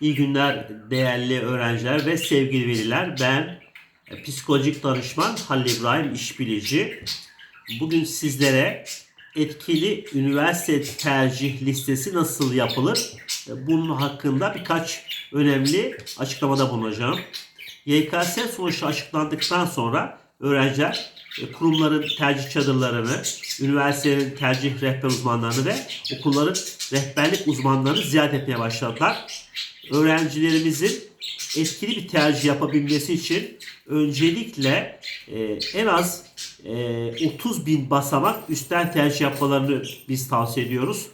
İyi günler değerli öğrenciler ve sevgili veliler. Ben e, psikolojik danışman Halil İbrahim İşbilici. Bugün sizlere etkili üniversite tercih listesi nasıl yapılır? E, Bunun hakkında birkaç önemli açıklamada bulunacağım. YKS sonuçları açıklandıktan sonra öğrenciler kurumların tercih çadırlarını, üniversitelerin tercih rehber uzmanlarını ve okulların rehberlik uzmanlarını ziyaret etmeye başladılar. Öğrencilerimizin etkili bir tercih yapabilmesi için öncelikle e, en az e, 30 bin basamak üstten tercih yapmalarını biz tavsiye ediyoruz.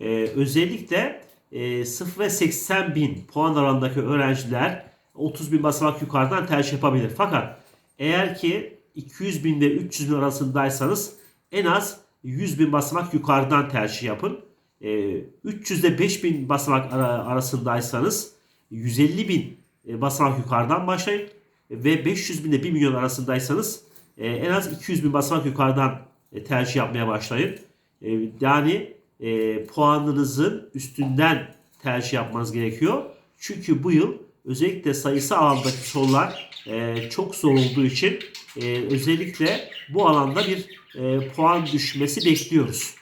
E, özellikle e, 0 ve 80 bin puan arasındaki öğrenciler 30 bin basamak yukarıdan tercih yapabilir. Fakat eğer ki 200 bin ve 300 bin arasındaysanız en az 100 bin basamak yukarıdan tercih yapın. E, 300 ile 5000 basamak ara- arasındaysanız 150 bin e, basamak yukarıdan başlayın ve 500 bin ile 1 milyon arasındaysanız e, en az 200 bin basamak yukarıdan e, tercih yapmaya başlayın. Yani puanınızın üstünden tercih yapmanız gerekiyor. Çünkü bu yıl özellikle sayısı alandaki sorular e, çok zor olduğu için e, özellikle bu alanda bir e, puan düşmesi bekliyoruz.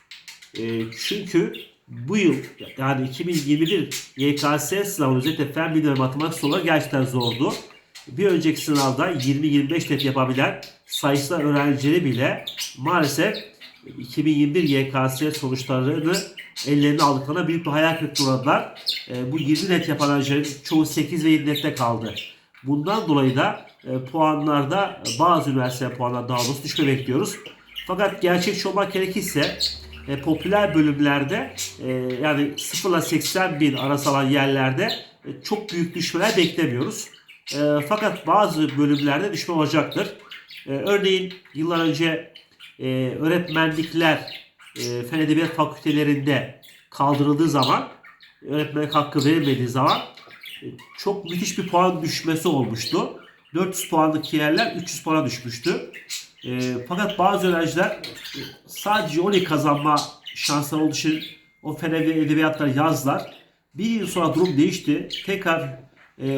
E, çünkü bu yıl yani 2021 YKS sınavı özellikle fen bilimi matematik soruları gerçekten zordu. Bir önceki sınavda 20-25 net yapabilen sayısal öğrencileri bile maalesef 2021 YKS sonuçlarını ellerine aldıklarına büyük bir hayal kırıklığı uğradılar. E, bu 20 net yapan öğrencilerin çoğu 8 ve 7 nette kaldı. Bundan dolayı da e, puanlarda bazı üniversite puanlar daha doğrusu düşme bekliyoruz. Fakat gerçekçi olmak gerekirse e, popüler bölümlerde e, yani 0 ile 80 bin arası olan yerlerde e, çok büyük düşmeler beklemiyoruz. E, fakat bazı bölümlerde düşme olacaktır. E, örneğin yıllar önce e, öğretmenlikler e, fen edebiyat fakültelerinde kaldırıldığı zaman öğretmenlik hakkı verilmediği zaman e, çok müthiş bir puan düşmesi olmuştu. 400 puanlık yerler 300 puana düşmüştü. E, fakat bazı öğrenciler e, sadece 12 kazanma şansları olduğu için o fen edebiyatları yazdılar. Bir yıl sonra durum değişti. Tekrar e,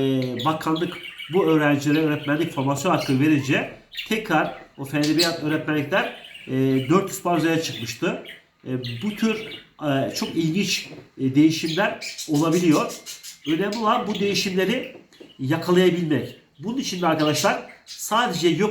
bakanlık bu öğrencilere öğretmenlik formasyon hakkı verince tekrar o fen edebiyat öğretmenlikler e, 400 puan üzerine çıkmıştı. E, bu tür e, çok ilginç e, değişimler olabiliyor. Önemli olan bu değişimleri yakalayabilmek. Bunun için de arkadaşlar sadece yok